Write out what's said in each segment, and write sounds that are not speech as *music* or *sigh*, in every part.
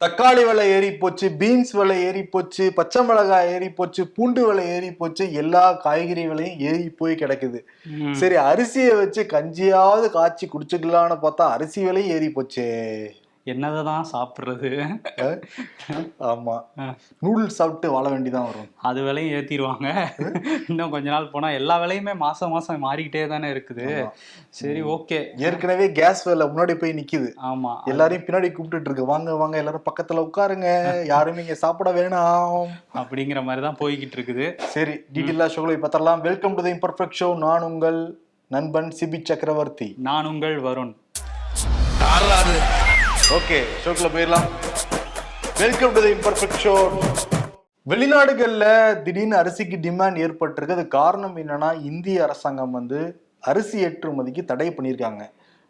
தக்காளி விலை ஏறி போச்சு பீன்ஸ் விலை ஏறி போச்சு பச்சை மிளகாய் ஏறி போச்சு பூண்டு விலை ஏறி போச்சு எல்லா காய்கறி விலையும் ஏறி போய் கிடக்குது. சரி அரிசியை வச்சு கஞ்சியாவது காய்ச்சி குடிச்சுக்கலாம்னு பார்த்தா அரிசி விலையும் ஏறி போச்சே என்னதான் சாப்பிடுறது? ஆமா. ஆ. நூடுல்ஸ் சாப்பிட்டு வாழ வேண்டிதான் வரும். அது விலையும் ஏத்திடுவாங்க இன்னும் கொஞ்ச நாள் போனா எல்லா விலையுமே மாசம் மாசம் மாறிக்கிட்டே தானே இருக்குது. சரி ஓகே. ஏற்கனவே கேஸ் விலை முன்னாடி போய் நிக்குது. ஆமா. எல்லாரையும் பின்னாடி கூப்பிட்டுட்டு இருக்கு வாங்க வாங்க எல்லாரும் பக்கத்துல உட்காருங்க. யாரும் இங்க சாப்பிட வேணாம். அப்படிங்கிற மாதிரி தான் போய்கிட்டு இருக்குது சரி டீட்டெயிலா ஷோகளை பார்த்தரலாம் welcome to the imperfect show நான் உங்கள் நண்பன் சிபி சக்கரவர்த்தி. நான் உங்கள் வருண். ஓகே ஷோக்குள்ள போயிடலாம். Welcome to the imperfect show வெளிநாடுகள்ல திடீர்னு அரிசிக்கு டிமாண்ட் ஏற்பட்டிருக்கு. அது காரணம் என்னன்னா இந்திய அரசாங்கம் வந்து அரிசி ஏற்றுமதிக்கு தடை பண்ணியிருக்காங்க.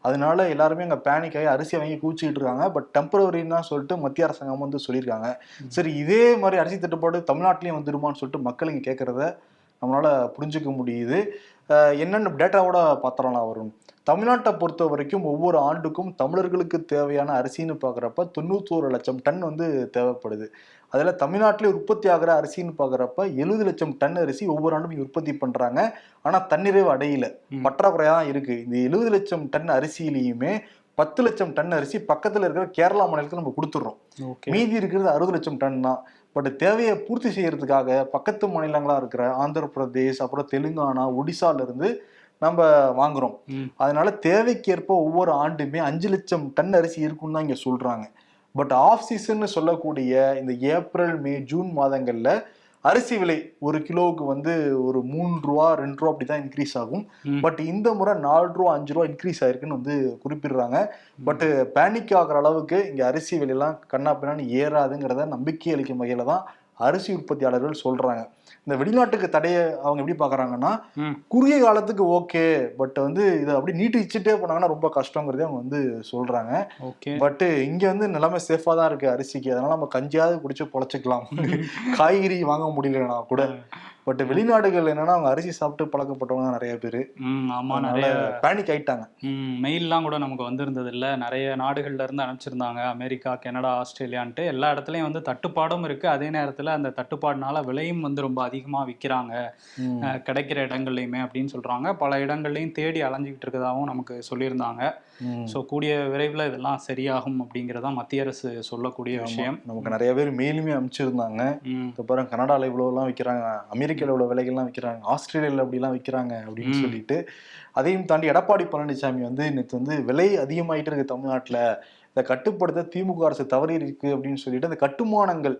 அதனால எல்லாருமே அங்கே பேனிக் ஆகி அரிசி வாங்கி கூச்சிக்கிட்டு இருக்காங்க. பட் டெம்பரவரின்னு தான் சொல்லிட்டு மத்திய அரசாங்கம் வந்து சொல்லியிருக்காங்க. சரி இதே மாதிரி அரிசி தட்டுப்பாடு தமிழ்நாட்டிலையும் வந்துருமான்னு சொல்லிட்டு மக்கள் இங்கே கேட்குறத நம்மளால புரிஞ்சுக்க முடியுது. என்னென்ன டேட்டாவோட பாத்திரம்லாம் வரும்? தமிழ்நாட்டை பொறுத்த வரைக்கும் ஒவ்வொரு ஆண்டுக்கும் தமிழர்களுக்கு தேவையான அரிசின்னு பார்க்குறப்ப தொண்ணூத்தோரு லட்சம் டன் வந்து தேவைப்படுது. அதில் தமிழ்நாட்டிலே உற்பத்தி ஆகிற அரிசின்னு பார்க்குறப்ப எழுபது லட்சம் டன் அரிசி ஒவ்வொரு ஆண்டும் உற்பத்தி பண்ணுறாங்க. ஆனால் தன்னிறைவு அடையல. பற்றாக்குறையாக தான் இருக்குது இந்த எழுபது லட்சம் டன் அரிசியிலையுமே பத்து லட்சம் டன் அரிசி பக்கத்தில் இருக்கிற கேரளா மாநிலத்துக்கு நம்ம கொடுத்துட்றோம். மீதி இருக்கிறது அறுபது லட்சம் டன் தான். பட் தேவையை பூர்த்தி செய்யறதுக்காக பக்கத்து மாநிலங்களா இருக்கிற ஆந்திர பிரதேஷ் அப்புறம் தெலுங்கானா ஒடிசால இருந்து நம்ம வாங்குறோம். அதனால தேவைக்கேற்ப ஒவ்வொரு ஆண்டுமே அஞ்சு லட்சம் டன் அரிசி இருக்குன்னு தான் இங்க சொல்றாங்க. பட் ஆஃப் சீசன் சொல்லக்கூடிய இந்த ஏப்ரல் மே ஜூன் மாதங்கள்ல அரிசி விலை ஒரு கிலோவுக்கு வந்து ஒரு மூன்று ரூபா ரெண்டு ரூபா அப்படிதான் இன்க்ரீஸ் ஆகும். பட் இந்த முறை நாலு ரூபா அஞ்சு ரூபா இன்க்ரீஸ் ஆயிருக்குன்னு வந்து குறிப்பிடுறாங்க. பட் பேனிக் ஆகுற அளவுக்கு இங்க அரிசி விலையெல்லாம் கண்ணா பின்னான்னு ஏறாதுங்கிறத நம்பிக்கை அளிக்கும் வகையில தான் அரிசி உற்பத்தியாளர்கள் சொல்றாங்க. இந்த வெளிநாட்டுக்கு தடையை அவங்க எப்படி பாக்குறாங்கன்னா. குறுகிய காலத்துக்கு ஓகே பட் வந்து இதை அப்படி நீட்டிச்சுட்டே போனாங்கன்னா ரொம்ப கஷ்டங்கிறதே அவங்க வந்து சொல்றாங்க. பட் இங்க வந்து நிலைமை சேஃபா தான் இருக்கு அரிசிக்கு. அதனால நம்ம கஞ்சியாவது குடிச்சு பொழைச்சிக்கலாம். *laughs* காய்கறி வாங்க முடியலனா கூட. பட் வெளிநாடுகள் என்னன்னா அவங்க அரிசி சாப்பிட்டு பழக்கப்பட்டவங்க நிறைய பேரு. ம் ஆமா நிறைய பேனிக் ஆயிட்டாங்க. ம் மெயில்லாம் கூட நமக்கு வந்திருந்தது இல்ல நிறைய நாடுகள்ல இருந்து அனுப்பிச்சிருந்தாங்க. அமெரிக்கா கனடா ஆஸ்திரேலியான்ட்டு. எல்லா இடத்துலயும் வந்து தட்டுப்பாடும் இருக்கு. அதே நேரத்துல அந்த தட்டுப்பாடுனால விலையும் வந்து ரொம்ப அதிகமா விக்கிறாங்க. ம். அஹ், கிடைக்கிற இடங்கள்லையுமே அப்படின்னு சொல்றாங்க. பல இடங்கள்லையும் தேடி அலைஞ்சிக்கிட்டு இருக்கதாகவும் நமக்கு சொல்லியிருந்தாங்க. ஸோ கூடிய விரைவில் இதெல்லாம் சரியாகும் அப்படிங்கிறதா மத்திய அரசு சொல்லக்கூடிய. விஷயம். நமக்கு நிறைய பேர் மெயிலுமே அனுப்பிச்சிருந்தாங்க. ம், இப்போ பாருங்க கனடால இவ்வளவுலாம் விற்கிறாங்க அமெரிக்கால இவ்வளவு விலைகள்லாம் விற்கிறாங்க ஆஸ்திரேலியால அப்படிலாம் விற்கிறாங்க அப்படின்னு. சொல்லிட்டு அதையும் தாண்டி எடப்பாடி பழனிசாமி வந்து நேற்று வந்து விலை அதிகமாயிட்டு இருக்கு தமிழ்நாட்டுல. இதை கட்டுப்படுத்த திமுக அரசு தவறி இருக்கு அப்படின்னு சொல்லிட்டு அந்த கட்டுமானங்கள்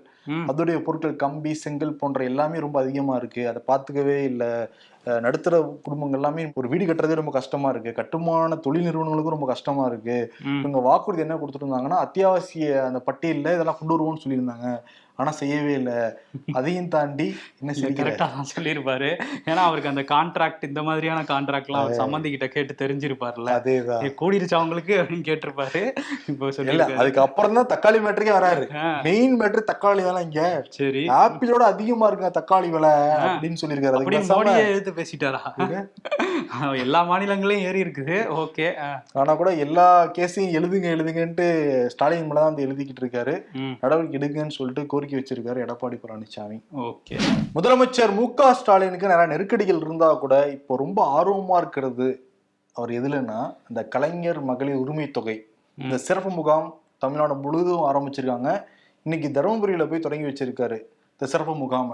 அதோடைய பொருட்கள் கம்பி செங்கல் போன்ற எல்லாமே ரொம்ப அதிகமா இருக்கு. அதை பார்த்துக்கவே இல்லை. நடுத்தர குடும்பங்கள் எல்லாமே ஒரு வீடு கட்டுறதே ரொம்ப கஷ்டமா இருக்கு. கட்டுமான தொழில் நிறுவனங்களுக்கும் ரொம்ப கஷ்டமா இருக்கு. இவங்க வாக்குறுதி என்ன கொடுத்துட்டு இருந்தாங்கன்னா அத்தியாவசிய அந்த பட்டியல்ல இதெல்லாம் கொண்டு வருவோம்னு சொல்லியிருந்தாங்க. ஆனா செய்யவே இல்லை. அதையும் தாண்டி என்ன செய்யற கரெக்டா தான் சொல்லியிருப்பாரு. ஏன்னா அவருக்கு அந்த கான்ட்ராக்ட் இந்த மாதிரியான கான்ட்ராக்ட்லாம் அவர் சம்மந்தி கிட்ட கேட்டு தெரிஞ்சிருப்பார்ல அதேதான். கூடிருச்சா அவங்களுக்கு அப்படின்னு கேட்டிருப்பாரு. இப்போ சொல்லி அதுக்கு அப்புறம் தான் தக்காளி மேட்டருக்கே வராரு. மெயின் மேட்ரு தக்காளி தானே இங்க சரி. ஆப்பிளோட அதிகமா இருக்குங்க தக்காளி விலை அப்படின்னு சொல்லியிருக்காரு. மோடியே எடுத்து பேசிட்டாரா? எல்லா மாநிலங்களையும் ஏறி இருக்குது. ஓகே. ஆனா கூட எல்லா கேஸையும் எழுதுங்க எழுதுங்கன்ட்டு ஸ்டாலின் மேல தான் வந்து எழுதிக்கிட்டு இருக்காரு. நடவடிக்கை எடுங்கன்னு சொல்லிட்டு கோரிக்கை வச்சிருக்காரு எடப்பாடி பழனிசாமி ஓகே. முதலமைச்சர் மு க ஸ்டாலினுக்கு நிறைய நெருக்கடிகள் இருந்தா கூட இப்போ ரொம்ப ஆர்வமா இருக்கிறது அவர் எதுலன்னா இந்த கலைஞர் மகளிர் உரிமை தொகை. இந்த சிறப்பு முகாம் தமிழ்நாடு முழுவதும் ஆரம்பிச்சிருக்காங்க. இன்னைக்கு தருமபுரியில போய் தொடங்கி வச்சிருக்காரு. இந்த சிறப்பு முகாம்.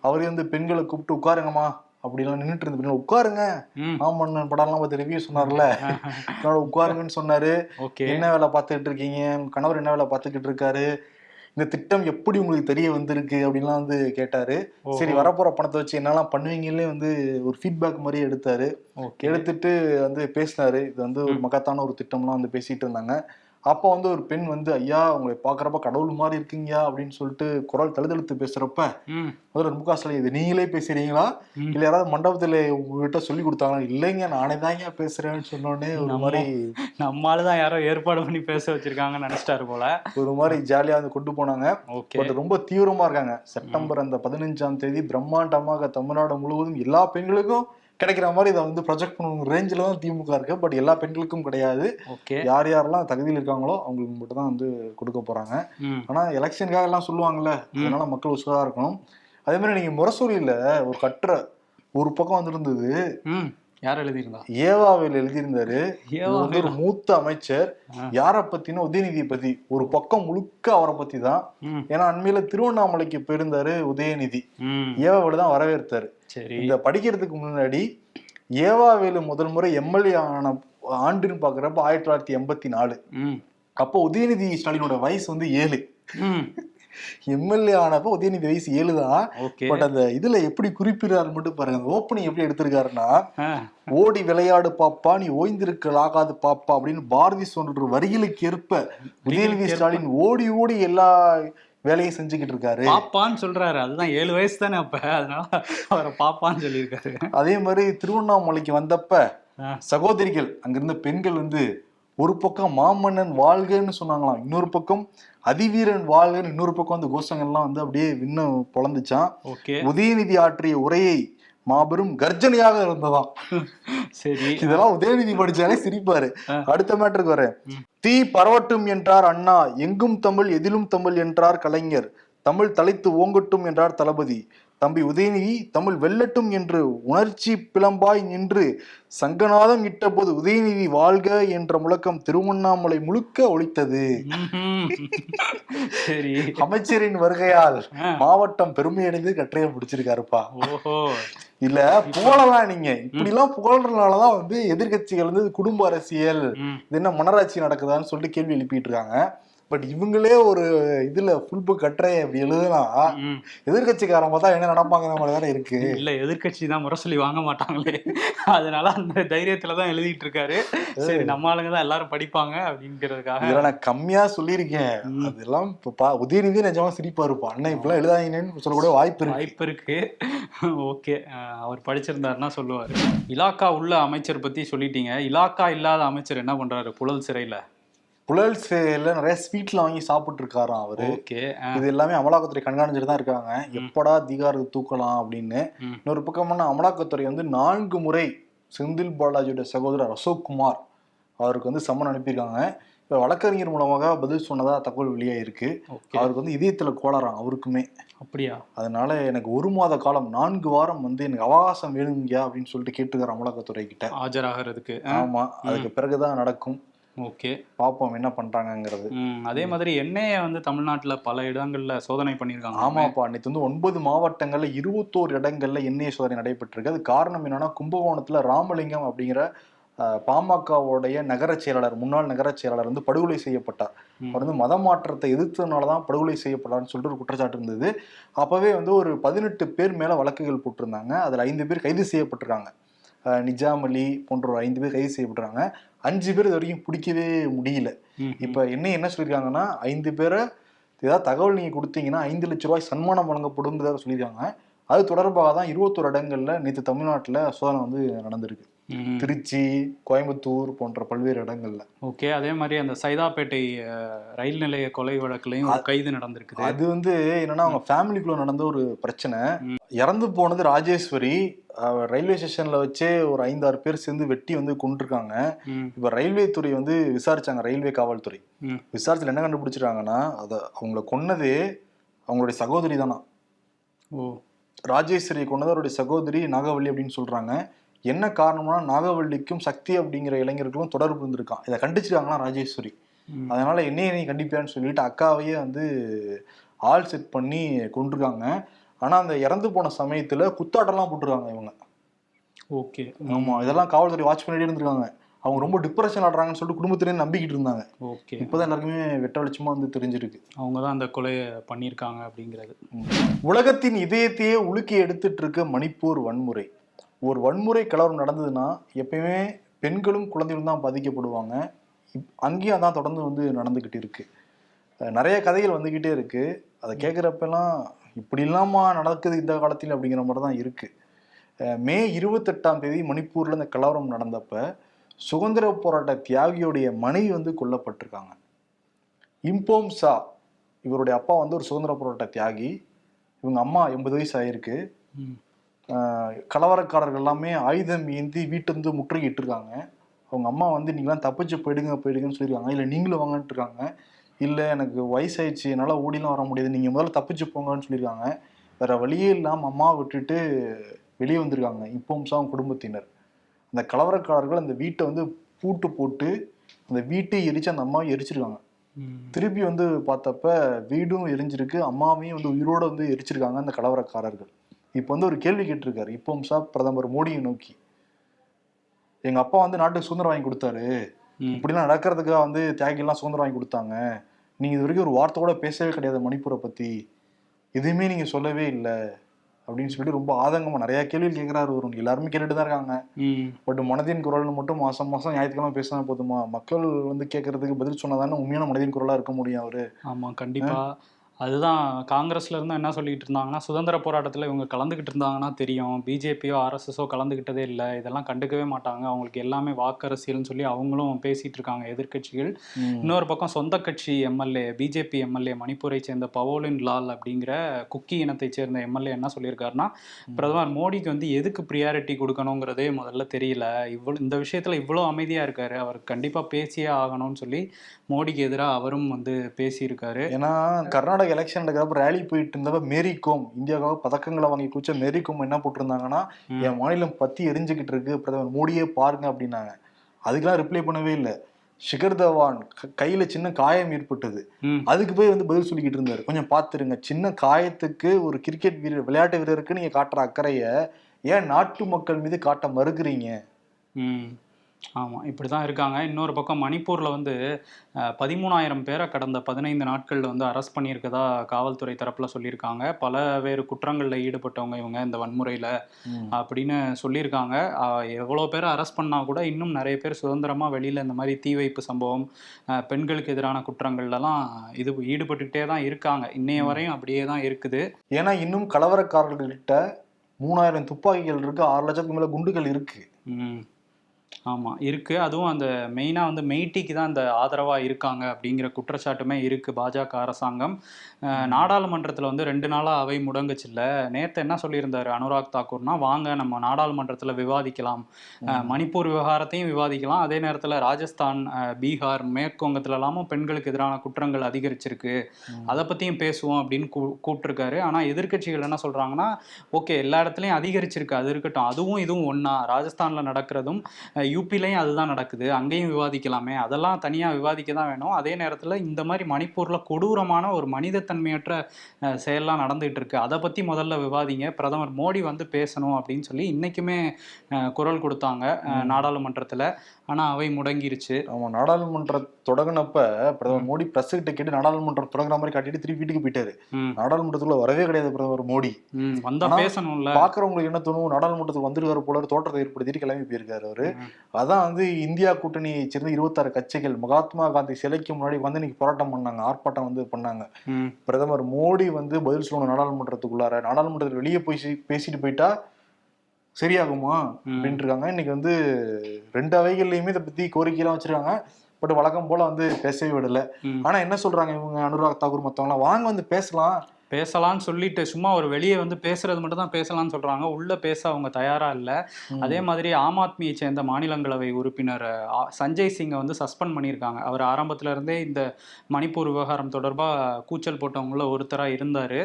அவரே வந்து பெண்களை கூப்பிட்டு உட்காருங்கம்மா அப்படிலாம் நின்றுட்டு இருந்த உட்காருங்க. ஆமண்ணன் படம்லாம் பார்த்து ரிவ்யூ சொன்னார்ல. அதனால உட்காருங்கன்னு சொன்னாரு. என்ன வேலை பார்த்துக்கிட்டு இருக்கீங்க? கணவர் என்ன வேலை பார்த்துக்கிட்டு இருக்காரு? இந்த திட்டம் எப்படி உங்களுக்கு தெரிய வந்திருக்கு? அப்படின்லாம் வந்து கேட்டாரு. சரி வரப்போற பணத்தை வச்சு என்னெல்லாம் பண்ணுவீங்களே வந்து ஒரு ஃபீட்பேக் மாதிரி எடுத்தாரு. எடுத்துட்டு வந்து பேசினாரு. இது வந்து ஒரு மகத்தான ஒரு திட்டம்லாம் வந்து பேசிட்டு இருந்தாங்க. அப்போ வந்து ஒரு பெண் வந்து ஐயா உங்களை பாக்குறப்ப கடவுள் மாதிரி இருக்கீங்கயா அப்படின்னு சொல்லிட்டு குரல் தழுதழுத்து பேசுறப்ப ம். முக ஸ்டாலின் இது நீங்களே பேசுறீங்களா? ம். இல்ல யாராவது மண்டபத்துல உங்ககிட்ட சொல்லி கொடுத்தாங்களா? இல்லைங்க நானே தாங்க பேசுறேன்னு சொன்னோடனே ஒரு மாதிரி நம்மால தான் யாரோ ஏற்பாடு பண்ணி பேச வச்சிருக்காங்கன்னு நினைச்சிட்டாரு போல. ஒரு மாதிரி ஜாலியா வந்து கொண்டு போனாங்க. பட் ரொம்ப தீவிரமா இருக்காங்க. செப்டம்பர் அந்த பதினஞ்சாம் தேதி பிரம்மாண்டமாக தமிழ்நாடு முழுவதும் எல்லா பெண்களுக்கும் கிடைக்கிற மாதிரி இதை வந்து ப்ரொஜெக்ட் பண்ணுற ரேஞ்சில் தான் திமுக இருக்கு. பட் எல்லா பெண்களுக்கும் கிடையாது. ஓகே யார் யாரெல்லாம் தகுதியில் இருக்காங்களோ அவங்களுக்கு மட்டும் தான் வந்து கொடுக்க போறாங்க. ம். ஆனா எலெக்ஷனுக்காக எல்லாம் சொல்லுவாங்கல்ல அதனால மக்கள் உஷாரா இருக்கணும். அதே மாதிரி நீங்க முரசொலியில ஒரு கட்டுரை ஒரு பக்கம் வந்திருந்தது. யார் எழுதியிருந்தா? ஏவாவில் எழுதியிருந்தாரு. வந்து ஒரு மூத்த அமைச்சர். யார பத்தினா உதயநிதியை பத்தி. ஒரு பக்கம் முழுக்க அவரை பத்தி தான் ஏன்னா அண்மையில திருவண்ணாமலைக்கு போயிருந்தாரு உதயநிதி. ஏவாவில் தான் வரவேற்றாரு. சரி. இந்த படிக்கிறதுக்கு முன்னாடி ஏவாவேலு முதல் முறை எம்எல்ஏ ஆன ஆண்டுன்னு பாக்குறப்ப ஆயிரத்தி தொள்ளாயிரத்தி எண்பத்தி நாலு. அப்போ உதயநிதி ஸ்டாலினோட வயசு வந்து ஏழு. எம்எல்ஏ ஆனப்போ உதயநிதி வயசு ஏழு தான் பட் அந்த இதுல எப்படி குறிப்பிடுறாரு மட்டும் பாருங்க. அந்த ஓப்பனிங் எப்படி எடுத்திருக்காருன்னா ஓடி விளையாடு பாப்பா நீ ஓய்ந்திருக்கல் ஆகாது பாப்பா அப்படின்னு பாரதி சொல்ற வரிகளுக்கு ஏற்ப உதயநிதி ஸ்டாலின் ஓடி ஓடி எல்லா வேலையும் செஞ்சுக்கிட்டு இருக்காரு. பாப்பான்னு சொல்றாரு. அதுதான் ஏழு வயசு தானே அப்ப. அதனால அவரை பாப்பான்னு சொல்லியிருக்காரு. அதே மாதிரி திருவண்ணாமலைக்கு வந்தப்ப. சகோதரிகள் அங்கிருந்த பெண்கள் வந்து ஒரு பக்கம் மாமன்னன் வாழ்கன்னு சொன்னாங்களாம் இன்னொரு பக்கம் அதிவீரன் வாழ்கன்னு இன்னொரு பக்கம் வந்து கோஷங்கள்லாம் வந்து அப்படியே இன்னும் பொழந்துச்சான் உதயநிதி ஆற்றிய உரையை மாபெரும் கர்ஜனையாக இருந்ததாம். சரி. இதெல்லாம் உதயநிதி படிச்சாலே சிரிப்பாரு. அடுத்த மேட்டருக்கு வரேன். தீ பரவட்டும் என்றார் அண்ணா எங்கும் தமிழ் எதிலும் தமிழ் என்றார் கலைஞர் தமிழ் தலைத்து ஓங்கட்டும் என்றார் தளபதி. தம்பி உதயநிதி தமிழ் வெல்லட்டும் என்று உணர்ச்சி பிளம்பாய் நின்று சங்கநாதம் இட்டபோது உதயநிதி வாழ்க என்ற முழக்கம் திருவண்ணாமலை முழுக்க ஒலித்தது ம்ஹும். சரி. அமைச்சரின் வருகையால். மாவட்டம் பெருமையடைந்து கட்டுரையை பிடிச்சிருக்காருப்பா. ஓஹோ. இல்ல புகழலாம் நீங்க. இப்படி எல்லாம் புகழ்றதுனாலதான் வந்து எதிர்க்கட்சிகள் வந்து குடும்ப அரசியல் இது என்ன மனராட்சி நடக்குதான்னு சொல்லிட்டு கேள்வி எழுப்பிட்டு இருக்காங்க. பட் இவங்களே ஒரு இதுல ஃபுல் புக் கட்டுரையை அப்படி எழுதுனா. எதிர்கட்சிக்காரன் பார்த்தா என்ன நடப்பாங்கிற மாதிரி தானே இருக்கு. இல்ல எதிர்க்கட்சி தான் முரசொலி வாங்க மாட்டாங்களே. அதனால அந்த தைரியத்துல தான் எழுதிட்டு இருக்காரு. சரி நம்ம ஆளுங்க தான் எல்லாரும் படிப்பாங்க அப்படிங்கிறதுக்காக. இதுல நான் கம்மியா சொல்லியிருக்கேன். அதெல்லாம் இப்ப பா உதயநிதி நிஜமா சிரிப்பா இருப்பான் அண்ணன் இப்பெல்லாம் எழுதாதீங்கன்னு சொல்லக்கூட வாய்ப்பு வாய்ப்பு இருக்கு. ஓகே. அவர் படிச்சிருந்தாருன்னா சொல்லுவாரு. இலாக்கா உள்ள அமைச்சர் பத்தி சொல்லிட்டீங்க. இலாக்கா இல்லாத அமைச்சர் என்ன பண்றாரு? புழல் சிறையில. புழல் சேல நிறைய ஸ்வீட்ல வாங்கி சாப்பிட்டு இருக்காராம் அவரு இது எல்லாமே அமலாக்கத்துறை கண்காணிச்சுட்டு தான் இருக்காங்க. எப்படா அதிகாரத்தை தூக்கலாம் அப்படின்னு. இன்னொரு பக்கமான அமலாக்கத்துறை வந்து நான்கு முறை செந்தில் பாலாஜியோட சகோதரர் அசோக் குமார் அவருக்கு வந்து சம்மன் அனுப்பியிருக்காங்க. இப்போ வழக்கறிஞர் மூலமாக பதில் சொன்னதா தகவல் வெளியாயிருக்கு. அவருக்கு வந்து இதயத்துல கோளாறாம் அவருக்குமே. அப்படியா? அதனால எனக்கு ஒரு மாத காலம் நான்கு வாரம் வந்து எனக்கு அவகாசம் வேணுங்கயா அப்படின்னு சொல்லிட்டு கேட்டுக்கிறார் அமலாக்கத்துறை கிட்ட. ஆஜராகிறதுக்கு ஆமா. அதுக்கு பிறகுதான் நடக்கும். ஓகே. பார்ப்போம் என்ன பண்றாங்கங்கிறது. ம் அதே மாதிரி எண்ணெயை வந்து தமிழ்நாட்டுல பல இடங்கள்ல சோதனை பண்ணியிருக்காங்க. ஆமாப்பா நேற்று வந்து ஒன்பது மாவட்டங்கள்ல இருபத்தோரு இடங்கள்ல எண்ணெய் சோதனை நடைபெற்றிருக்கு. அது காரணம் என்னன்னா கும்பகோணத்துல ராமலிங்கம் அப்படிங்கிற பாமகவுடைய நகர செயலாளர் முன்னாள் நகர செயலாளர் வந்து படுகொலை செய்யப்பட்டார். அவர் வந்து மத மாற்றத்தை எதிர்த்ததுனால தான் படுகொலை செய்யப்பட்டார்னு சொல்லிட்டு ஒரு குற்றச்சாட்டு இருந்தது. அப்பவே வந்து ஒரு பதினெட்டு பேர் மேல வழக்குகள் போட்டிருந்தாங்க. அதுல ஐந்து பேர் கைது செய்யப்பட்டிருக்காங்க. அஹ், நிஜாம் அலி போன்ற ஒரு ஐந்து பேர் கைது செய்யப்பட்டிருக்காங்க. அஞ்சு பேர் இது வரைக்கும் பிடிக்கவே முடியல. இப்ப என்ன என்ன சொல்லியிருக்காங்கன்னா ஐந்து பேரை ஏதாவது தகவல் நீங்க கொடுத்தீங்கன்னா ஐந்து லட்ச ரூபாய் சன்மானம் வழங்கப்படுங்கிறத சொல்லியிருக்காங்க அது தொடர்பாக தான் இருபத்தொரு இடங்கள்ல நேற்று தமிழ்நாட்டுல சோதனை வந்து நடந்திருக்கு. திருச்சி கோயம்புத்தூர் போன்ற பல்வேறு இடங்கள்ல. ஓகே அதே மாதிரி அந்த சைதாப்பேட்டை ரயில் நிலைய கொலை வழக்குலயும் கைது நடந்திருக்குது. அது வந்து என்னன்னா அவங்க ஃபேமிலிக்குள்ள நடந்த ஒரு பிரச்சனை. இறந்து போனது ராஜேஸ்வரி. ரயில்வே ஸ்டேஷன்ல வச்சே ஒரு ஐந்தாறு பேர் சேர்ந்து வெட்டி வந்து கொண்டிருக்காங்க இப்ப ரயில்வே துறை வந்து விசாரிச்சாங்க ரயில்வே காவல்துறை. விசாரிச்சுல என்ன கண்டுபிடிச்சிருக்காங்கன்னா அத அவங்கள கொன்னதே அவங்களுடைய சகோதரி தானா. ஓ. ராஜேஸ்வரி கொண்டது அவருடைய சகோதரி நாகவள்ளி அப்படின்னு சொல்றாங்க. என்ன காரணம்னா நாகவள்ளிக்கும் சக்தி அப்படிங்கிற இளைஞர்களும் தொடர்பு இருந்திருக்கான். இதை கண்டிச்சிருக்காங்களா ராஜேஸ்வரி. அதனால என்னைய நீ கண்டிப்பியான்னு சொல்லிட்டு அக்காவையே வந்து ஆள் செட் பண்ணி கொண்டிருக்காங்க ஆனா அந்த இறந்து போன சமயத்துல குத்தாட்டம்லாம் போட்டிருக்காங்க இவங்க. ஓகே. ஆமா இதெல்லாம் காவல்துறை வாட்ச் பண்ணிட்டே இருந்திருக்காங்க. அவங்க ரொம்ப டிப்ரெஷன் ஆடுறாங்கன்னு சொல்லிட்டு குடும்பத்திலே நம்பிக்கிட்டு இருந்தாங்க. ஓகே. இப்போதான் எல்லாருக்குமே வெட்ட வெளிச்சமா வந்து தெரிஞ்சிருக்கு. அவங்க தான் அந்த கொலையை பண்ணியிருக்காங்க அப்படிங்கிறது. உலகத்தின் இதயத்தையே உலுக்கி எடுத்துட்டு இருக்க மணிப்பூர் வன்முறை. ஒரு வன்முறை கலவரம் நடந்ததுன்னா எப்பயுமே பெண்களும் குழந்தைகளும் தான் பாதிக்கப்படுவாங்க. இப்- அங்கேயும் அதான் தொடர்ந்து வந்து நடந்துக்கிட்டு இருக்கு. நிறைய கதைகள் வந்துக்கிட்டே இருக்கு. அதை கேட்குறப்பெல்லாம் இப்படி இல்லாமா நடக்குது இந்த காலத்தில் அப்படிங்கிற மாதிரி தான் இருக்கு. மே இருபத்தெட்டாம் தேதி மணிப்பூர்ல இந்த கலவரம் நடந்தப்ப சுதந்திர போராட்ட தியாகியோடைய மனைவி வந்து கொல்லப்பட்டிருக்காங்க. இம்போம் சா இவருடைய அப்பா வந்து ஒரு சுதந்திர போராட்ட தியாகி இவங்க அம்மா எண்பது வயசு ஆயிருக்கு. கலவரக்காரர்கள் எல்லாமே ஆயுதம் ஏந்தி வீட்டு வந்து முற்றுகிட்டு இருக்காங்க அவங்க அம்மா வந்து நீங்களாம் தப்பிச்சு போயிடுங்க போயிடுங்கன்னு சொல்லியிருக்காங்க. இல்லை நீங்களும் வாங்கன்ட்டு இருக்காங்க இல்லை எனக்கு வயசாயிடுச்சு என்னால் ஓடிலாம் வர முடியாது. நீங்கள் முதல்ல தப்பிச்சு போங்கன்னு சொல்லியிருக்காங்க. வேற வழியே இல்லாமல் அம்மா விட்டுட்டு வெளியே வந்திருக்காங்க இப்போம்சா அவங்க குடும்பத்தினர். அந்த கலவரக்காரர்கள் அந்த வீட்டை வந்து பூட்டு போட்டு அந்த வீட்டை எரிச்சு அந்த அம்மாவை எரிச்சிருக்காங்க. திருப்பி வந்து பார்த்தப்ப வீடும் எரிஞ்சிருக்கு. அம்மாவையும் வந்து உயிரோட வந்து எரிச்சிருக்காங்க அந்த கலவரக்காரர்கள். இப்போ வந்து ஒரு கேள்வி கேட்டிருக்காரு. இப்போம்சா பிரதமர் மோடியை நோக்கி. எங்க அப்பா வந்து நாட்டுக்கு சுதந்திரம் வாங்கி கொடுத்தாரு. இப்படிலாம் நடக்கிறதுக்காக வந்து தியாகிகள்லாம் சுதந்திரம் வாங்கி கொடுத்தாங்க. நீங்க இது வரைக்கும் ஒரு வார்த்தை கூட பேசவே கிடையாது மணிப்பூரை பத்தி. எதுவுமே நீங்க சொல்லவே இல்லை. அப்படின்னு சொல்லிட்டு ரொம்ப ஆதங்கமா நிறைய கேள்விகள் கேட்கிறாரு ஒரு எல்லாருமே கேட்டுட்டு தான் இருக்காங்க. பட் மனதின் குரல்னு மட்டும் மாசம் மாசம் ஞாயிற்றுக்கிழமை பேசினா போதுமா? மக்கள் வந்து கேட்கறதுக்கு பதில் சொன்னாதானே உண்மையான மனதின் குரலா இருக்க முடியும் அவரு. ஆமா கண்டிப்பா. அதுதான் காங்கிரஸ்ல இருந்து என்ன சொல்லிட்டு இருந்தாங்கன்னா சுதந்திர போராட்டத்துல இவங்க கலந்துகிட்டு இருந்தாங்கன்னா தெரியும். பிஜேபியோ ஆர்எஸ்எஸோ கலந்துகிட்டதே இல்லை. இதெல்லாம் கண்டுக்கவே மாட்டாங்க. அவங்களுக்கு எல்லாமே வாக்கரசியல்னு சொல்லி அவங்களும் பேசிட்டு இருக்காங்க எதிர்க்கட்சிகள். இன்னொரு பக்கம் சொந்த கட்சி எம்எல்ஏ பிஜேபி எம்எல்ஏ மணிப்பூரை சேர்ந்த பவோலின் லால் அப்படிங்கிற குக்கி இனத்தை சேர்ந்த எம்எல்ஏ என்ன சொல்லியிருக்காருன்னா பிரதமர் மோடிக்கு வந்து எதுக்கு ப்ரியாரிட்டி கொடுக்கணுங்கிறதே முதல்ல தெரியல. இவ்வளோ இந்த விஷயத்துல இவ்வளோ அமைதியா இருக்காரு. அவர் கண்டிப்பா பேசியே ஆகணும்னு சொல்லி மோடிக்கு எதிராக அவரும் வந்து பேசியிருக்காரு. ஏன்னா கர்நாடக எலெக்ஷன் நடக்கிறப்ப ரேலி போயிட்டு இருந்தப்ப மேரி கோம் இந்தியாவுக்காக பதக்கங்களை வாங்கி குடிச்ச மேரி கோம் என்ன போட்டிருந்தாங்கன்னா. என் மாநிலம் பத்தி எரிஞ்சுக்கிட்டு இருக்கு பிரதமர் மோடியே பாருங்க அப்படின்னாங்க. அதுக்கெல்லாம் ரிப்ளை பண்ணவே இல்லை. ஷிகர் தவான் கையில சின்ன காயம் ஏற்பட்டது. அதுக்கு போய் வந்து பதில் சொல்லிக்கிட்டு இருந்தாரு. கொஞ்சம் பார்த்துருங்க சின்ன காயத்துக்கு ஒரு கிரிக்கெட் வீரர் விளையாட்டு வீரருக்கு நீங்க காட்டுற அக்கறைய ஏன் நாட்டு மக்கள் மீது காட்ட மறுக்கிறீங்க? ஆமாம் இப்படி தான் இருக்காங்க. இன்னொரு பக்கம் மணிப்பூரில் வந்து பதிமூணாயிரம் பேரை கடந்த பதினைந்து நாட்களில் வந்து அரெஸ்ட் பண்ணியிருக்கதா காவல்துறை தரப்பில் சொல்லியிருக்காங்க. பல வேறு குற்றங்களில் ஈடுபட்டவங்க இவங்க இந்த வன்முறையில் அப்படின்னு சொல்லியிருக்காங்க. எவ்வளோ பேரை அரெஸ்ட் பண்ணால் கூட இன்னும் நிறைய பேர் சுதந்திரமாக வெளியில் இந்த மாதிரி தீ வைப்பு சம்பவம் பெண்களுக்கு எதிரான குற்றங்கள்லாம் இது ஈடுபட்டுக்கிட்டே தான் இருக்காங்க. இன்னைய வரையும் அப்படியே தான் இருக்குது. ஏன்னா இன்னும் கலவரக்காரர்கள்கிட்ட மூணாயிரம் துப்பாக்கிகள் இருக்கு ஆறு லட்சத்துக்கு மேல குண்டுகள் இருக்கு. ம். ஆமாம் இருக்குது அதுவும் அந்த மெயினாக வந்து மெய்ட்டிக்கு தான் அந்த ஆதரவாக இருக்காங்க அப்படிங்கிற குற்றச்சாட்டுமே இருக்குது பாஜக அரசாங்கம். நாடாளுமன்றத்தில் வந்து ரெண்டு நாளாக அவை முடங்குச்சுல்ல. நேற்று என்ன சொல்லியிருந்தாரு அனுராக் தாக்கூர்னா வாங்க நம்ம நாடாளுமன்றத்தில் விவாதிக்கலாம். மணிப்பூர் விவகாரத்தையும் விவாதிக்கலாம். அதே நேரத்தில் ராஜஸ்தான் பீகார் மேற்கு வங்கத்துலலாமும் பெண்களுக்கு எதிரான குற்றங்கள் அதிகரிச்சிருக்கு. அதை பற்றியும் பேசுவோம் அப்படின்னு கூ கூப்பிட்டுருக்காரு. ஆனால் எதிர்க்கட்சிகள் என்ன சொல்கிறாங்கன்னா ஓகே எல்லா இடத்துலையும் அதிகரிச்சிருக்கு. அது இருக்கட்டும். அதுவும் இதுவும் ஒன்றா ராஜஸ்தானில் நடக்கிறதும் யூபிலையும் அதுதான் நடக்குது. அங்கேயும் விவாதிக்கலாமே. அதெல்லாம் தனியாக விவாதிக்க தான் வேணும். அதே நேரத்தில் இந்த மாதிரி மணிப்பூரில் கொடூரமான ஒரு மனிதத்தன்மையற்ற செயல்லாம் நடந்துகிட்டு இருக்கு அதை பற்றி முதல்ல விவாதிங்க. பிரதமர் மோடி வந்து பேசணும் அப்படின்னு சொல்லி இன்னைக்குமே அஹ், குரல் கொடுத்தாங்க நாடாளுமன்றத்தில். ஆனால் அவை முடங்கிருச்சு. ஆமா நாடாளுமன்ற தொடங்கினப்ப பிரதமர் மோடி பிரஸ் கிட்ட கேட்டு நாடாளுமன்றம் தொடங்குற மாதிரி காட்டிட்டு திருப்பி வீட்டுக்கு போயிட்டாரு. நாடாளுமன்றத்துக்குள்ள வரவே கிடையாது பிரதமர் மோடி. வந்தா பேசணும்ல. பாக்குறவங்களுக்கு என்ன தோணும் நாடாளுமன்றத்துக்கு வந்துருக்காரு போல தோற்றத்தை ஏற்படுத்திட்டு கிளம்பி போயிருக்காரு அவரு. அதான் வந்து இந்தியா கூட்டணியை சேர்ந்த இருபத்தாறு கட்சிகள் மகாத்மா காந்தி சிலைக்கு முன்னாடி வந்து இன்னைக்கு போராட்டம் பண்ணாங்க ஆர்ப்பாட்டம் வந்து பண்ணாங்க. பிரதமர் மோடி வந்து பதில் சொல்லணும் நாடாளுமன்றத்துக்குள்ளார. நாடாளுமன்றத்தில் வெளியே போய் பேசிட்டு போயிட்டா சரியாகுமா. அப்படின்ட்டு இருக்காங்க இன்னைக்கு வந்து ரெண்டு அவைகள்லயுமே இதை பத்தி கோரிக்கையெல்லாம் வச்சிருக்காங்க. பட் வழக்கம் போல வந்து பேசவே விடல. ஆனா என்ன சொல்றாங்க இவங்க அனுராக் தாக்கூர் மத்தவங்க வாங்க வந்து பேசலாம். பேசலாம்னு சொல்லிட்டு சும்மா ஒரு வெளியே வந்து பேசுறது மட்டும் தான் பேசலாம்னு சொல்றாங்க. உள்ள பேச அவங்க தயாரா இல்ல. அதே மாதிரி ஆம் ஆத்மியை சேர்ந்த மாநிலங்களவை உறுப்பினர் சஞ்சய் சிங்கை வந்து சஸ்பெண்ட் பண்ணியிருக்காங்க. அவர் ஆரம்பத்துல இருந்தே இந்த மணிப்பூர் விவகாரம் தொடர்பா கூச்சல் போட்டவங்கள ஒருத்தரா இருந்தாரு.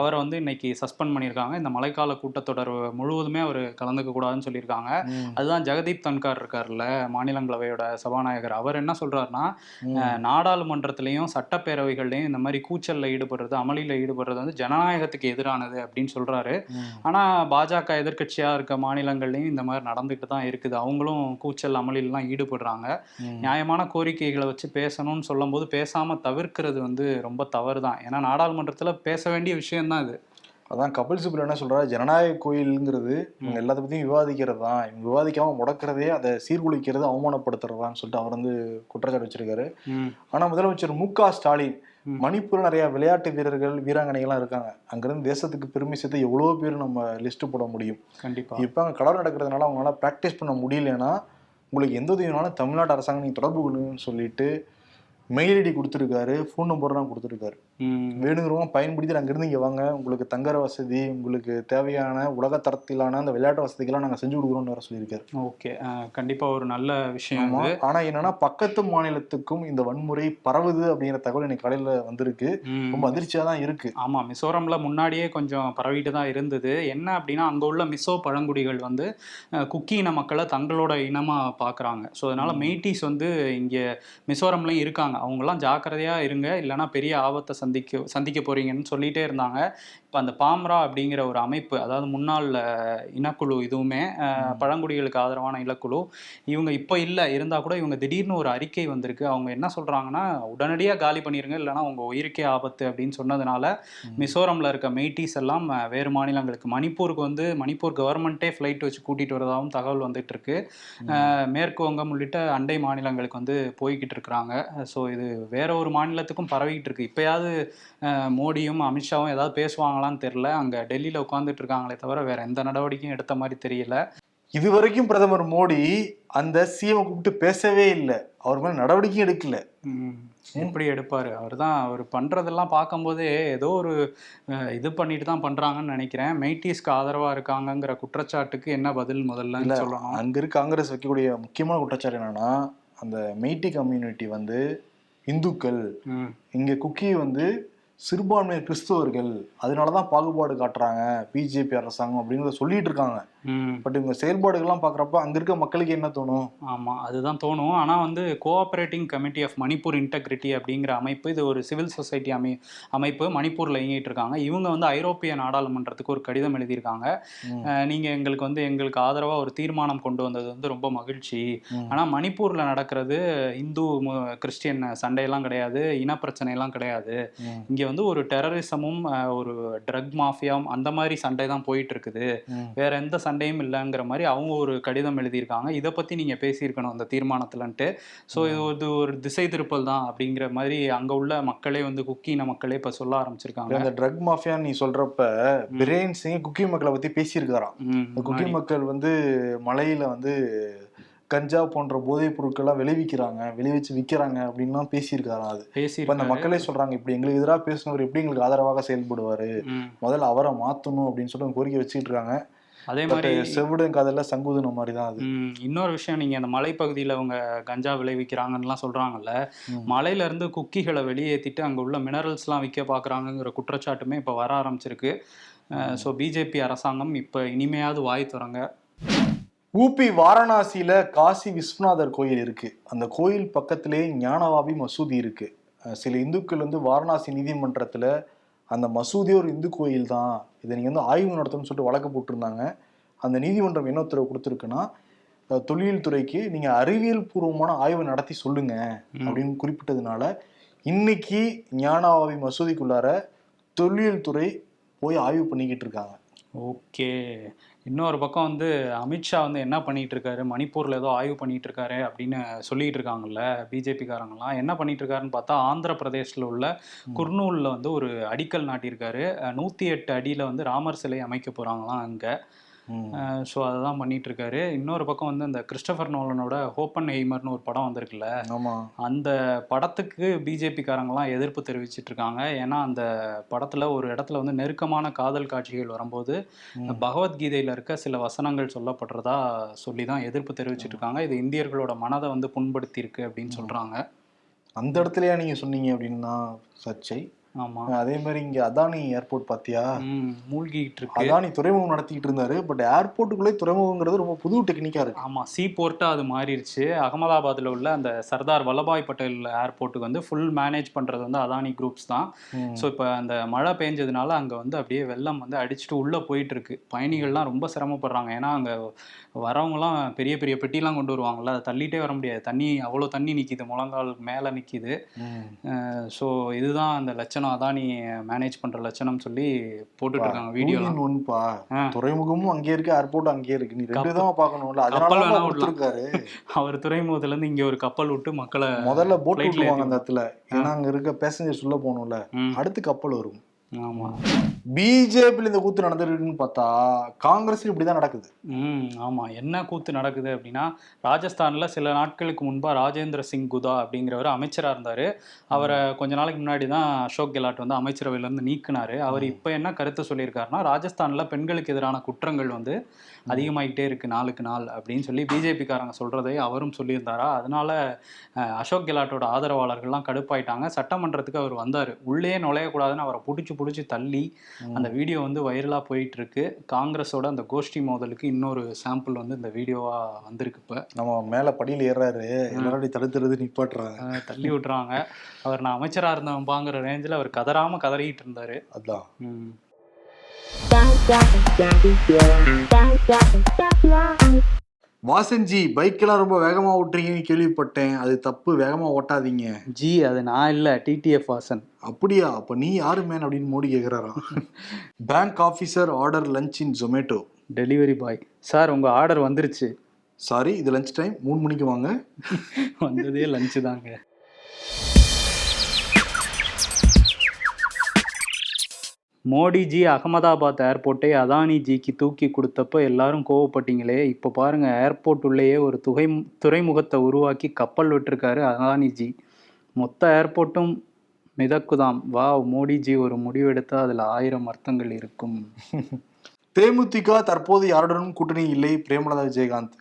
அவரை வந்து இன்னைக்கு சஸ்பெண்ட் பண்ணியிருக்காங்க. இந்த மழைக்கால கூட்டத்தொடர் முழுவதுமே அவர் கலந்துக்க கூடாதுன்னு சொல்லியிருக்காங்க. அதுதான் ஜெகதீப் தன்கார் இருக்கார்ல மாநிலங்களவையோட சபாநாயகர். அவர் என்ன சொல்றாருன்னா நாடாளுமன்றத்திலையும் சட்டப்பேரவைகள்லையும் இந்த மாதிரி கூச்சல்ல ஈடுபடுறது அமளியில ஈடுபடுறது வந்து ஜனநாயகத்துக்கு எதிரானது அப்படின்னு சொல்றாரு. ஆனா பாஜக எதிர்க்கட்சியா இருக்க மாநிலங்கள்லயும் இந்த மாதிரி நடந்துட்டு தான் இருக்குது. அவங்களும் கூச்சல் அமளிலாம் ஈடுபடுறாங்க. நியாயமான கோரிக்கைகளை வச்சு பேசணும்னு சொல்லும்போது பேசாம தவிர்க்கிறது வந்து ரொம்ப தவறு தான் ஏன்னா நாடாளுமன்றத்துல பேச வேண்டிய விஷயம்தான் இது. அதான் கபில் சிபல் என்ன சொல்றாரு? ஜனநாயக கோயிலுங்கிறது இவங்க எல்லாத்த பத்தியும் விவாதிக்கிறது? தான் இவங்க விவாதிக்காம முடக்கிறதே அதை சீர்குலைக்கிறது அவமானப்படுத்துறதான்னு சொல்லிட்டு அவர் வந்து குற்றச்சாட்டு வச்சிருக்காரு. ஆனா முதலமைச்சர் மு க ஸ்டாலின் ம். மணிப்பூர்ல நிறைய விளையாட்டு வீரர்கள் வீராங்கனைகள்லாம் இருக்காங்க அங்கிருந்து தேசத்துக்கு பெருமை சேர்த்து எவ்வளவு பேர் நம்ம லிஸ்ட் போட முடியும் கண்டிப்பா இப்ப அங்க கலர் நடக்கிறதுனால அவங்களால பிராக்டிஸ் பண்ண முடியலன்னா உங்களுக்கு எந்த உதவினாலும் தமிழ்நாடு அரசாங்கம் நீங்க தொடர்பு கொள்ளுங்கன்னு சொல்லிட்டு மெயில் ஐடி கொடுத்துருக்காரு ஃபோன் நம்பர்லாம் கொடுத்துருக்காரு. வேணுங்கிறவங்க பயன்படுத்தி அங்கிருந்து இங்க வாங்க. உங்களுக்கு தங்குற வசதி உங்களுக்கு தேவையான உலக தரத்திலான அந்த விளையாட்டு வசதிகள்லாம் நாங்க செஞ்சு கொடுக்குறோம்னு வேற சொல்லியிருக்காரு. ஓகே. அஹ், கண்டிப்பா ஒரு நல்ல விஷயம் ஆமா. இது. ஆனா என்னன்னா பக்கத்து மாநிலத்துக்கும் இந்த வன்முறை பரவுது அப்படிங்கிற தகவல் இன்னைக்கு காலையில வந்திருக்கு. ரொம்ப அதிர்ச்சியா தான் இருக்கு. ஆமா மிசோரம்ல முன்னாடியே கொஞ்சம் பரவிட்டு தான் இருந்தது. என்ன அப்படின்னா அங்க உள்ள மிசோ பழங்குடிகள் வந்து குக்கி இன மக்களை தங்களோட இனமா பாக்குறாங்க. ஸோ அதனால மெய்டிஸ் வந்து இங்க மிசோரம்லயும் இருக்காங்க. அவங்கெல்லாம் ஜாக்கிரதையா இருங்க. இல்லைன்னா பெரிய ஆபத்தை சந்திக்க சந்திக்க போறீங்கன்னு சொல்லிட்டே இருந்தாங்க. அந்த பாம்ரா அப்படிங்கிற ஒரு அமைப்பு அதாவது முன்னாள் இனக்குழு இதுவுமே பழங்குடிகளுக்கு ஆதரவான இனக்குழு இவங்க இப்போ இல்லை இருந்தால் கூட இவங்க திடீர்னு ஒரு அறிக்கை வந்திருக்கு. அவங்க என்ன சொல்றாங்கன்னா உடனடியாக காலி பண்ணிருங்க இல்லைன்னா உங்க உயிருக்கே ஆபத்து அப்படின்னு சொன்னதுனால மிசோரம்ல இருக்க மெய்டிஸ் எல்லாம் வேறு மாநிலங்களுக்கு மணிப்பூருக்கு வந்து மணிப்பூர் கவர்மெண்ட்டே ஃப்ளைட் வச்சு கூட்டிட்டு வரதாகவும் தகவல் வந்துட்டு இருக்கு. மேற்கு வங்கம் உள்ளிட்ட அண்டை மாநிலங்களுக்கு வந்து போய்கிட்டு இருக்கிறாங்க. ஸோ இது வேற ஒரு மாநிலத்துக்கும் பரவிக்கிட்டு இருக்கு. இப்பயாவது மோடியும் அமித்ஷாவும் ஏதாவது பேசுவாங்களான்னு தெரியல. அங்க டெல்லியில உட்காந்துட்டு இருக்காங்களே தவிர வேற எந்த நடவடிக்கையும் எடுத்த மாதிரி தெரியல. இது வரைக்கும் பிரதமர் மோடி அந்த சிஎம் கூப்பிட்டு பேசவே இல்லை. அவர் மேல நடவடிக்கையும் எடுக்கல. எப்படி எடுப்பாரு. அவர் தான் அவர் பண்றதெல்லாம் பார்க்கும்போதே ஏதோ ஒரு இது பண்ணிட்டு தான் பண்றாங்கன்னு நினைக்கிறேன். மெய்டிஸ்க்கு ஆதரவா இருக்காங்கங்கிற குற்றச்சாட்டுக்கு என்ன பதில் முதல்ல. சொல்லணும். அங்க இருக்க காங்கிரஸ் வைக்கக்கூடிய முக்கியமான குற்றச்சாட்டு என்னன்னா அந்த மெய்டி கம்யூனிட்டி வந்து இந்துக்கள் இங்க குக்கி வந்து சிறுபான்மையர் கிறிஸ்தவர்கள் அதனாலதான் பாகுபாடு காட்டுறாங்க பிஜேபி அரசாங்கம் அப்படிங்கிறத சொல்லிட்டு இருக்காங்க. பட் இவங்க செயல்பாடுகள்லாம் பாக்குறப்ப அங்க இருக்க மக்களுக்கு என்ன தோணும் ஆமா அதுதான் தோணும் ஆனா வந்து cooperating committee of Manipur integrity அப்படிங்கிற அமைப்பு இது ஒரு சிவில் சொசைட்டி அமை அமைப்பு மணிப்பூர்ல இயங்கிட்டு இருக்காங்க இவங்க வந்து ஐரோப்பிய நாடாளுமன்றத்துக்கு ஒரு கடிதம் எழுதியிருக்காங்க ம். அஹ், நீங்க எங்களுக்கு வந்து எங்களுக்கு ஆதரவா ஒரு தீர்மானம் கொண்டு வந்தது வந்து ரொம்ப மகிழ்ச்சி ம். ஆனா மணிப்பூர்ல நடக்கிறது இந்து கிறிஸ்டியன் சண்டையெல்லாம் கிடையாது இன பிரச்சனை எல்லாம் கிடையாது. இங்க வந்து ஒரு டெரரிசமும் ஒரு ட்ரக் மாஃபியாவும் அந்த மாதிரி சண்டை தான் போயிட்டு இருக்குது. வேற எந்த சண்டையும் இல்லைங்கிற மாதிரி அவங்க ஒரு கடிதம் எழுதியிருக்காங்க. இதை பத்தி நீங்க பேசியிருக்கணும் அந்த தீர்மானத்துலன்ட்டு. ஸோ இது ஒரு ஒரு திசை திருப்பல் தான் அப்படிங்கிற மாதிரி அங்க உள்ள மக்களே வந்து குக்கின மக்களே இப்ப சொல்ல ஆரம்பிச்சிருக்காங்க. அந்த ட்ரக் மாஃபியா நீ சொல்றப்ப பிரேன் சிங் குக்கி மக்களை பத்தி பேசியிருக்காராம் குக்கி. மக்கள் வந்து மலையில வந்து கஞ்சா போன்ற போதைப் பொருட்கள்லாம் விளைவிக்கிறாங்க விளைவிச்சு விக்கிறாங்க அப்படின்லாம் பேசியிருக்காராம் அது? இப்ப அந்த பேசியிருக்காரு. மக்களே சொல்றாங்க இப்படி எங்களுக்கு எதிராக பேசினவர் எப்படி எங்களுக்கு ஆதரவாக செயல்படுவாரு. முதல்ல அவரை மாத்தணும் அப்படின்னு சொல்லிட்டு கோரிக்கை வச்சுக்கிட்டு இருக்காங்க. அதே மாதிரி செவிடும் காதல்ல சங்குதுன மாதிரி தான் அது. இன்னொரு விஷயம் நீங்க அந்த மலைப்பகுதியில அவங்க கஞ்சா விளைவிக்கிறாங்கன்னுலாம் சொல்றாங்கல்ல. மலையில இருந்து குக்கிகளை வெளியேற்றிட்டு அங்க உள்ள மினரல்ஸ்லாம் விற்க பாக்குறாங்கங்கிற குற்றச்சாட்டுமே இப்ப வர ஆரம்பிச்சிருக்கு. ஸோ பிஜேபி அரசாங்கம் இப்ப இனிமையாவது வாய் திறங்க. ஊபி வாரணாசியில காசி விஸ்வநாதர் கோயில் இருக்கு. அந்த கோயில் பக்கத்திலே ஞானவாபி மசூதி இருக்கு. சில இந்துக்கள் வந்து வாரணாசி நீதிமன்றத்துல அந்த மசூதி ஒரு இந்து கோயில் தான் இதை நீங்க வந்து ஆய்வு நடத்தணும்னு சொல்லிட்டு வழக்கு போட்டிருந்தாங்க. அந்த நீதிமன்றம் என்ன உத்தரவு கொடுத்துருக்குன்னா தொல்லியல் துறைக்கு நீங்க அறிவியல் பூர்வமான ஆய்வு நடத்தி சொல்லுங்க. அப்படின்னு குறிப்பிட்டதுனால இன்னைக்கு ஞானவாபி மசூதிக்குள்ளார தொல்லியல் துறை போய் ஆய்வு பண்ணிக்கிட்டு இருக்காங்க. ஓகே. இன்னொரு பக்கம் வந்து அமித்ஷா வந்து என்ன பண்ணிட்டு இருக்காரு? மணிப்பூர்ல ஏதோ ஆய்வு பண்ணிட்டு இருக்காரு அப்படின்னு சொல்லிட்டு இருக்காங்கல்ல பிஜேபி காரங்களாம் என்ன பண்ணிட்டு இருக்காருன்னு பார்த்தா ஆந்திர பிரதேஷ்ல உள்ள குர்னூல்ல வந்து ஒரு அடிக்கல் நாட்டியிருக்காரு. நூத்தி எட்டு அடியில வந்து ராமர் சிலை அமைக்க போறாங்களாம் அங்க. ஸோ அதுதான் பண்ணிட்டு இருக்காரு இன்னொரு பக்கம் வந்து இந்த கிறிஸ்டபர் நோலனோட ஹோப்பன் ஹெய்மர்னு ஒரு படம் வந்திருக்குல்ல? அந்த படத்துக்கு பிஜேபி காரங்களாம் எதிர்ப்பு தெரிவிச்சிட்டு இருக்காங்க ஏன்னா அந்த படத்துல ஒரு இடத்துல வந்து நெருக்கமான காதல் காட்சிகள் வரும்போது. பகவத்கீதையில இருக்க சில வசனங்கள் சொல்லப்படுறதா சொல்லி தான் எதிர்ப்பு தெரிவிச்சிட்டு இருக்காங்க இது இந்தியர்களோட மனதை வந்து புண்படுத்தி இருக்கு அப்படின்னு சொல்றாங்க. அந்த இடத்துலயா நீங்க சொன்னீங்க அப்படின்னா சர்ச்சை? அதே மாதிரி இங்க அதானி ஏர்போர்ட் பாத்தியா? மூழ்கிட்டு இருக்கு. அதானி துறைமுகம் நடத்திக்கிட்டு இருந்தாரு. பட் ஏர்போர்ட்டுக்குள்ளே துறைமுகங்கிறது ரொம்ப புது டெக்னிக்கா இருக்கு. ஆமா சீ போர்ட்டா அது மாறிடுச்சு. அகமதாபாத்ல உள்ள அந்த சர்தார் வல்லபாய் பட்டேல் ஏர்போர்ட்டுக்கு வந்து ஃபுல் மேனேஜ் பண்றது வந்து அதானி குரூப்ஸ் தான். ஸோ இப்போ அந்த மழை பெஞ்சதுனால அங்கே வந்து அப்படியே வெள்ளம் வந்து அடிச்சுட்டு உள்ளே போயிட்டு இருக்கு. பயணிகள்லாம் ரொம்ப சிரமப்படுறாங்க. ஏன்னா அங்கே வரவங்கலாம் பெரிய பெரிய பெட்டிலாம் கொண்டு வருவாங்கல்ல அதை தள்ளிட்டே வர முடியாது. தண்ணி அவ்வளோ தண்ணி நிற்கிது முழங்கால் மேலே நிற்கிது. ஸோ இதுதான் அந்த லட்சணம் அதான் நீ மேனேஜ் பண்ணுற லட்சணம் சொல்லி போட்டுட்டு இருக்காங்க வீடியோலாம். Two in one பா ஆ. துறைமுகமும் அங்கேயே இருக்கு ஏர்போர்ட் அங்கேயே இருக்கு. நீ ரெண்டு தான் பார்க்கணும்ல. கப்பல் வேணா. கொடுத்துருக்காரு. *laughs* அவர் துறைமுகத்துலேருந்து இங்கே ஒரு கப்பல் விட்டு மக்களை முதல்ல போட் விட்டுருவாங்க அந்த இடத்துல. ஏன்னா அங்க இருக்க பேசஞ்சர்ஸ் உள்ள போகணும்ல. அடுத்து கப்பல் வரும். ஆமா. பிஜேபியில் இந்த கூத்து நடந்திருக்குன்னு பார்த்தா காங்கிரஸ் இப்படிதான் நடக்குது. ம் ஆமா. என்ன கூத்து நடக்குது அப்படின்னா ராஜஸ்தான்ல சில நாட்களுக்கு முன்பா ராஜேந்திர சிங் குதா அப்படிங்கிறவர் அமைச்சரா இருந்தாரு. அவரை கொஞ்ச நாளைக்கு முன்னாடி தான் அசோக் கெலாட் வந்து அமைச்சரவையில இருந்து நீக்கினாரு. அவர் இப்போ என்ன கருத்து சொல்லியிருக்காருன்னா ராஜஸ்தான்ல பெண்களுக்கு எதிரான குற்றங்கள் வந்து அதிகமாயிட்டே இருக்கு நாளுக்கு நாள் அப்படின்னு சொல்லி பிஜேபிக்காரங்க சொல்றதை அவரும் சொல்லியிருந்தாரா? அதனால அசோக் கெலாட்டோட ஆதரவாளர்கள்லாம் கடுப்பாயிட்டாங்க. சட்டமன்றத்துக்கு அவர் வந்தாரு. உள்ளே நுழையக்கூடாதுன்னு அவரை பிடிச்சி பிடிச்சி தள்ளி அந்த வீடியோ வந்து வைரலா போயிட்டு இருக்கு காங்கிரஸோட அந்த கோஷ்டி மோதலுக்கு இன்னொரு சாம்பிள் வந்து இந்த வீடியோவா வந்திருக்கு இப்ப. நம்ம மேல படியில் ஏறாரு எல்லாரும் தடுத்துறது நிப்பாட்டுறாங்க. தள்ளி விட்டுறாங்க. அவர் நான் அமைச்சரா இருந்தவன் பாங்குற ரேஞ்சில் அவர் கதறாம கதறிட்டு இருந்தாரு. அதான். வாசன்ஜி பைக்கெல்லாம் ரொம்ப வேகமா ஓட்டுறீங்கன்னு கேள்விப்பட்டேன். அது தப்பு வேகமா ஓட்டாதீங்க. ஜி அது நான் இல்ல டிடிஎஃப் வாசன். அப்படியா? அப்ப நீ யாரு மேன் அப்படின்னு Modi கேக்குறாராம் bank officer order lunch in Zomato delivery boy sir உங்க ஆர்டர் வந்துருச்சு. சாரி இது லஞ்ச் டைம் மூணு மணிக்கு வாங்க. *laughs* வந்ததே லஞ்சு தாங்க. மோடிஜி அகமதாபாத் ஏர்போர்ட்டை அதானிஜிக்கு தூக்கி கொடுத்தப்போ எல்லாரும் கோவப்பட்டீங்களே. இப்போ பாருங்கள் ஏர்போர்ட் உள்ளேயே ஒரு துகை துறைமுகத்தை உருவாக்கி கப்பல் விட்டிருக்காரு அதானிஜி மொத்த ஏர்போர்ட்டும் மிதக்குதாம். வா மோடிஜி ஒரு முடிவெடுத்தால் அதில் ஆயிரம் அர்த்தங்கள் இருக்கும். *laughs* தேமுதிக தற்போது யாருடனும் கூட்டணி இல்லை பிரேமலதா விஜயகாந்த்.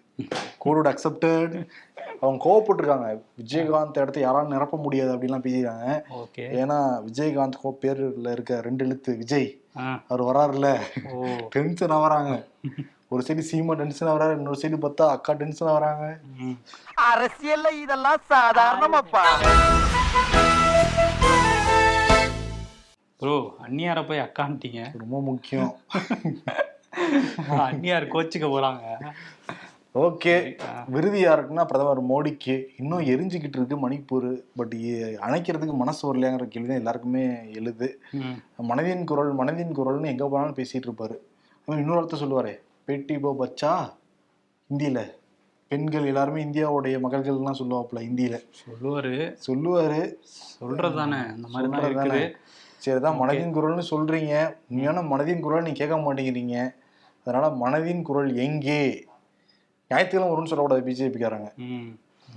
கோடோட அக்செப்டட் அவங்க கோவப்பட்டிருக்காங்க. விஜயகாந்த் இடத்த யாராலும் நிரப்ப முடியாது அப்படின்லாம் பேசிக்கிறாங்க ஓகே. ஏன்னா விஜயகாந்த் கோ பேர்ல இருக்க ரெண்டு எழுத்து விஜய். அவர் வராருல்ல. ஓ. டென்ஷன் ஆவறாங்க ஒரு சைடு சீமா டென்ஷன் ஆவறாரு இன்னொரு சைடு பார்த்தா அக்கா டென்ஷன் ஆவறாங்க ம். அரசியல்ல இதெல்லாம் சாதாரணமாப்பா. ப்ரோ அந்நியாரை போய் அக்கான்ட்டீங்க. ரொம்ப முக்கியம். அந்நியார் கோச்சுக்க போறாங்க. ஓகே. விருது யாருக்குன்னா பிரதமர் மோடிக்கு. இன்னும் எரிஞ்சுக்கிட்டு இருக்கு மணிப்பூர் பட் அணைக்கிறதுக்கு மனசு வரலையாங்கிற கேள்வி தான் எல்லாருக்குமே எழுது. மனதின் குரல் மனதின் குரல்னு எங்க போனாலும் பேசிட்டு இருப்பாரு. இன்னொரு அர்த்தம் சொல்லுவாரே பேட்டி போ பச்சா? ஹிந்தியில பெண்கள் எல்லாருமே இந்தியாவுடைய மகள்கள்லாம் சொல்லுவாப்புல ஹிந்தியில சொல்லுவாரு. சொல்லுவாரு. சொல்றது தானே அந்த மாதிரி. இருக்குது. சரிதான் மனதின் குரல்னு சொல்றீங்க. உண்மையான மனதின் குரல் நீங்க கேட்க மாட்டேங்கிறீங்க. அதனால மனதின் குரல் எங்கே? ஞாயிற்றுக்கிழமை வரும்னு சொல்லக்கூடாது பிஜேபிக்காரங்க. ம்.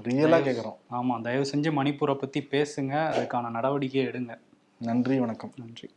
ரியலா கேட்குறோம் ஆமா தயவு செஞ்சு மணிப்பூரை பத்தி பேசுங்க அதுக்கான நடவடிக்கை எடுங்க. நன்றி வணக்கம். நன்றி.